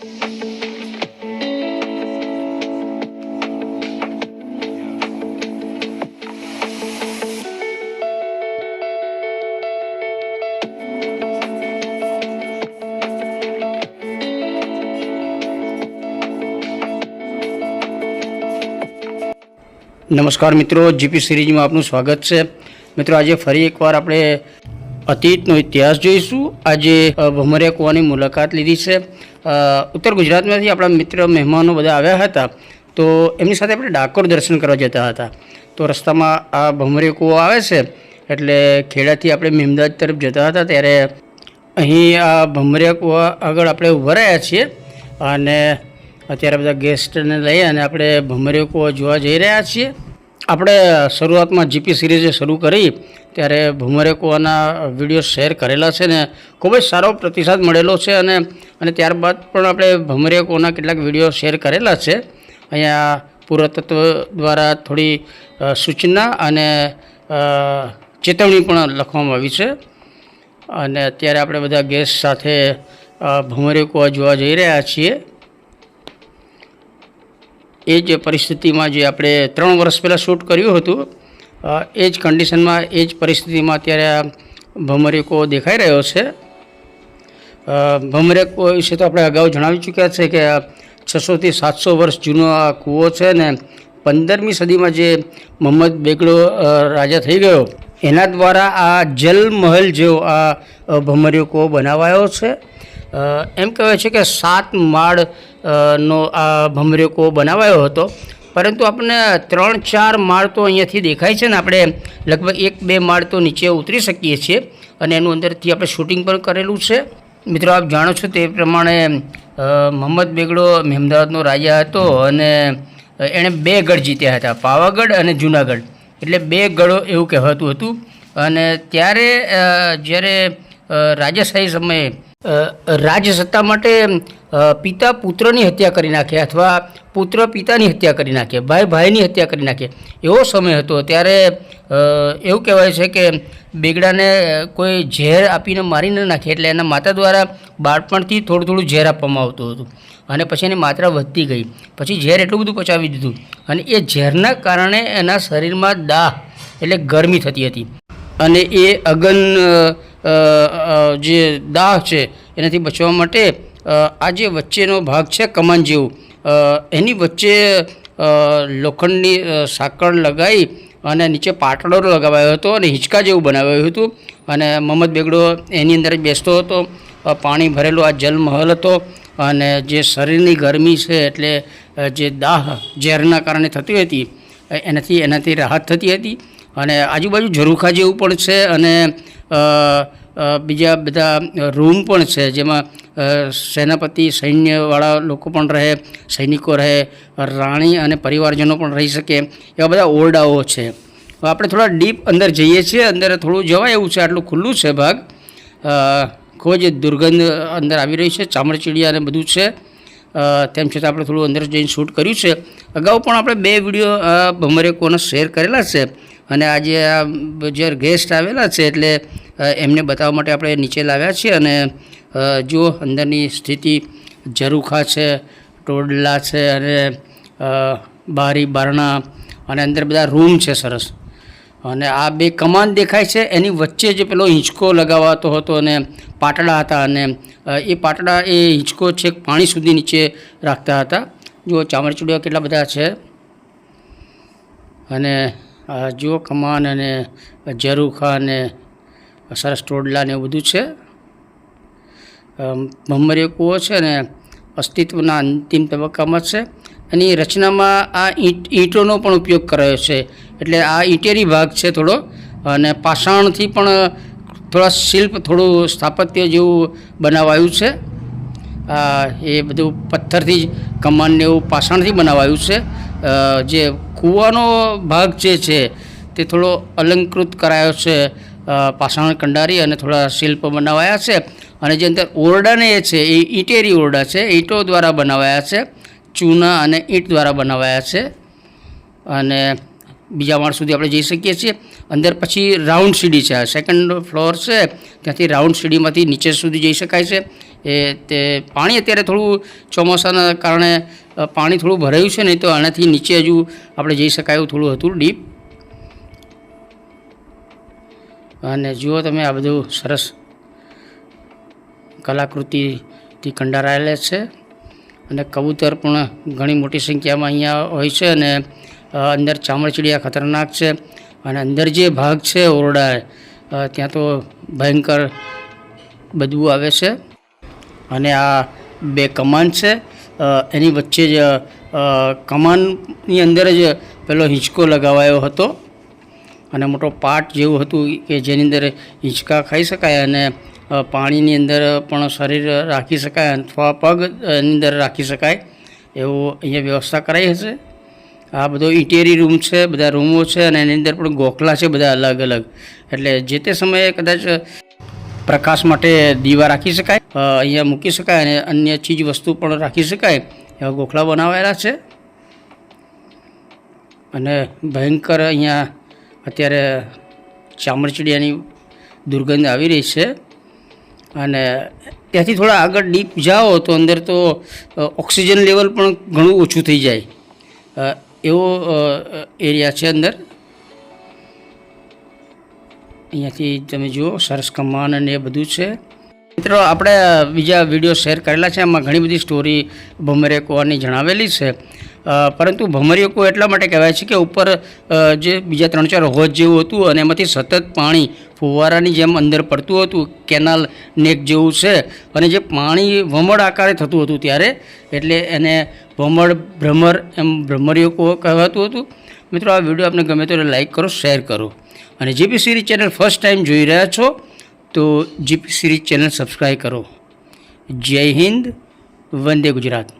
નમસ્કાર મિત્રો જીપી સિરીઝમાં આપનું સ્વાગત છે. મિત્રો આજે ફરી એકવાર આપણે અતીતનો ઇતિહાસ જોઈશું. આજે ભમરિયા કૂવાની મુલાકાત લીધી છે. ઉત્તર ગુજરાતમાંથી આપણા મિત્ર, મહેમાનો બધા આવ્યા હતા. તો એમની સાથે આપણે ડાકોર દર્શન કરવા જતા હતા. તો રસ્તામાં આ ભમરિયા કુવો આવે છે, એટલે ખેડાથી આપણે મહેમદાદ તરફ જતા હતા. ત્યારે અહીં આ ભમરિયા કૂવા આગળ આપણે ઊભા રહ્યા છીએ અને અત્યારે બધા ગેસ્ટને લઈ અને આપણે ભમરિયો કુવા જોવા જઈ રહ્યા છીએ. આપણે શરૂઆતમાં જીપી સિરીઝે શરૂ કરી ત્યારે ભૂમરે કુવાના વીડિયો શેર કરેલા છે ને ખૂબ જ સારો પ્રતિસાદ મળેલો છે અને અને ત્યારબાદ પણ આપણે ભમરિયા કૂવાના કેટલાક વીડિયો શેર કરેલા છે. અહીંયા પુરાતત્વ દ્વારા થોડી સૂચના અને ચેતવણી પણ લખવામાં આવી છે. અને અત્યારે આપણે બધા ગેસ સાથે અ, કુવા જોવા જઈ રહ્યા છીએ. એ જ પરિસ્થિતિમાં જે આપણે ત્રણ વર્ષ પહેલાં શૂટ કર્યું હતું એ જ કન્ડિશનમાં એ જ પરિસ્થિતિમાં અત્યારે આ ભમરેકો દેખાઈ રહ્યો છે. ભમરેકો વિશે તો આપણે અગાઉ જણાવી ચૂક્યા છે કે છસોથી સાતસો વર્ષ જૂનો આ કૂવો છે ને પંદરમી સદીમાં જે મોહમ્મદ બેગડો રાજા થઈ ગયો, એના દ્વારા આ જલમહલ જેવો આ ભમરેકો બનાવાયો છે. એમ કહેવાય છે કે સાત માળ નો આ ભમરેકો બનાવાયો હતો. પરંતુ આપણને ત્રણ ચાર માળ તો અહીંયાથી દેખાય છે ને આપણે લગભગ એક બે માળ તો નીચે ઉતરી શકીએ છીએ અને એનું અંદરથી આપણે શૂટિંગ પણ કરેલું છે. મિત્રો, આપ જાણો છો તે પ્રમાણે મોહમ્મદ બેગડો મહેમદાવાદનો રાજા હતો અને એણે બે ગઢ જીત્યા હતા, પાવાગઢ અને જૂનાગઢ. એટલે બે ગઢો એવું કહેવાતું હતું. અને ત્યારે જ્યારે રાજાશાહી સમયે રાજસત્તા માટે પિતા પુત્રની હત્યા કરી નાખે અથવા પુત્ર પિતાની હત્યા કરી નાખે, ભાઈ ભાઈની હત્યા કરી નાખે. એવો સમય હતો ત્યારે એવું કહેવાય છે કે બેગડાને કોઈ ઝેર આપીને મારી ન નાખે એટલે એના માતા દ્વારા બાળપણથી થોડું થોડું ઝેર આપવામાં આવતું હતું. અને પછી એની માત્રા વધતી ગઈ. પછી ઝેર એટલું બધું પચાવી દીધું. અને એ ઝેરના કારણે એના શરીરમાં દાહ એટલે ગરમી થતી હતી. અને એ અગન જે દાહ છે એનાથી બચવા માટે આ જે વચ્ચેનો ભાગ છે કમાન જેવું એની વચ્ચે લોખંડની સાંકળ લગાવી અને નીચે પાટડો લગાવાયો હતો અને હિંચકા જેવું બનાવાયું હતું. અને મોહમ્મદ બેગડો એની અંદર જ બેસતો હતો પાણી ભરેલો આ જલમહલ હતો અને જે શરીરની ગરમી છે એટલે જે દાહ ઝેરના કારણે થતી હતી, એનાથી એનાથી રાહત થતી હતી. અને આજુબાજુ ઝરૂખા જેવું પણ છે અને બીજા બધા રૂમ પણ છે, જેમાં સેનાપતિ, સૈન્યવાળા લોકો પણ રહે, સૈનિકો રહે, રાણી અને પરિવારજનો પણ રહી શકે, એવા બધા ઓરડાઓ છે. આપણે થોડા ડીપ અંદર જઈએ છીએ, અંદર થોડું જવાય એવું છે, આટલું ખુલ્લું છે ભાગ. ખૂબ જ દુર્ગંધ અંદર આવી રહી છે ચામડચીડિયા અને બધું છે. તેમ છતાં આપણે થોડું અંદર જઈને શૂટ કર્યું છે. અગાઉ પણ આપણે બે વીડિયો ભમરેકોને ભમરે કોને શેર કરેલા છે. અને આજે આ જે ગેસ્ટ આવેલા છે એટલે એમને બતાવવા માટે આપણે નીચે લાવ્યા છીએ અને જુઓ અંદરની સ્થિતિ, ઝરૂખા છે, ટોડલા છે અને બારી, બારણા અને અંદર બધા રૂમ છે સરસ. અને આ બે કમાન દેખાય છે, એની વચ્ચે જે પેલો હિંચકો લગાવાતો હતો અને પાટડા હતા અને એ પાટડા, એ હિંચકો છેક પાણી સુધી નીચે રાખતા હતા. જુઓ ચામડચૂડિયા કેટલા બધા છે. અને જુઓ કમાન અને ઝરૂખા અને સરસ ટોડલા ને એવું બધું છે. ભમરીયો કૂવો છે ને અસ્તિત્વના અંતિમ તબક્કામાં છે. એની રચનામાં આ ઈંટ, ઈંટોનો પણ ઉપયોગ કરાયો છે. એટલે આ ઈંટેરી ભાગ છે થોડો. અને પાષાણથી પણ થોડા શિલ્પ, થોડું સ્થાપત્ય જેવું બનાવાયું છે. એ બધું પથ્થરથી કમાનને એવું પાષાણથી બનાવાયું છે. જે કૂવાનો ભાગ જે છે તે થોડો અલંકૃત કરાયો છે પાષાણ કંડારી અને થોડા શિલ્પ બનાવાયા છે અને જે અંદર ઓરડાને એ છે, એ ઈંટેરી ઓરડા છે, ઈંટો દ્વારા બનાવાયા છે, ચૂના અને ઈંટ દ્વારા બનાવાયા છે. અને બીજા માળ સુધી આપણે જઈ શકીએ છીએ. અંદર પછી રાઉન્ડ સીડી છે સેકન્ડ ફ્લોર છે, ત્યાંથી રાઉન્ડ સીડીમાંથી નીચે સુધી જઈ શકાય છે. એ તે પાણી અત્યારે થોડું ચોમાસાના કારણે પાણી થોડું ભરાયું છે, નહીં તો આનાથી નીચે હજુ આપણે જઈ શકાય એવું થોડું હતું ડીપ. અને જુઓ તમે આ બધું સરસ કલાકૃતિથી કંડારાયેલા છે. અને કબૂતર પણ ઘણી મોટી સંખ્યામાં અહીંયા હોય છે અને અંદર ચામડચીડિયા ખતરનાક છે. અને અંદર જે ભાગ છે ઓરડા ત્યાં તો ભયંકર બધું આવે છે. અને આ બે કમાન છે. એની વચ્ચે જ કમાનની અંદર જ પેલો હિંચકો લગાવાયો હતો. અને મોટો પાટ જેવું હતું કે જેની અંદર હિંચકા ખાઈ શકાય અને પાણીની અંદર પણ શરીર રાખી શકાય અથવા પગ એની અંદર રાખી શકાય એવું અહીંયા વ્યવસ્થા કરાઈ હશે. આ બધો ઇટેરી રૂમ છે, બધા રૂમો છે અને એની અંદર પણ ગોખલા છે બધા અલગ અલગ એટલે જે તે સમયે કદાચ પ્રકાશ માટે દીવા રાખી શકાય. અહીંયા મૂકી શકાય અને અન્ય ચીજ વસ્તુ પણ રાખી શકાય. એવા ગોખલા બનાવેલા છે. અને ભયંકર અહીંયા અત્યારે ચામડચીડિયાની દુર્ગંધ આવી રહી છે. અને ત્યાંથી થોડા આગળ ડીપ જાઓ તો અંદર તો ઓક્સિજન લેવલ પણ ઘણું ઓછું થઈ જાય. એવો એરિયા છે અંદર. અહીંયાથી તમે જુઓ, સરસ કમાન અને એ બધું છે. મિત્રો, આપણે બીજા વીડિયો શેર કરેલા છે એમાં ઘણી બધી સ્ટોરી ભમરિયા કૂવાની જણાવેલી છે. પરંતુ ભમરિયો એટલા માટે કહેવાય છે કે ઉપર જે બીજા ત્રણ ચાર હોજ જેવું હતું અને એમાંથી સતત પાણી ફુવારાની જેમ અંદર પડતું હતું, કેનાલ નેક જેવું છે. અને જે પાણી વમળ આકારે થતું હતું ત્યારે, એટલે એને વમળ ભ્રમર એમ ભ્રમરિયો કહેવાતું હતું. મિત્રો, આ વીડિયો આપને ગમે તો લાઈક કરો શેર કરો. અને GP series channel first time જોઈ રહ્યા છો, તો જીપી સિરીઝ ચેનલ સબસ્ક્રાઈબ કરો. જય હિન્દ, વંદે ગુજરાત.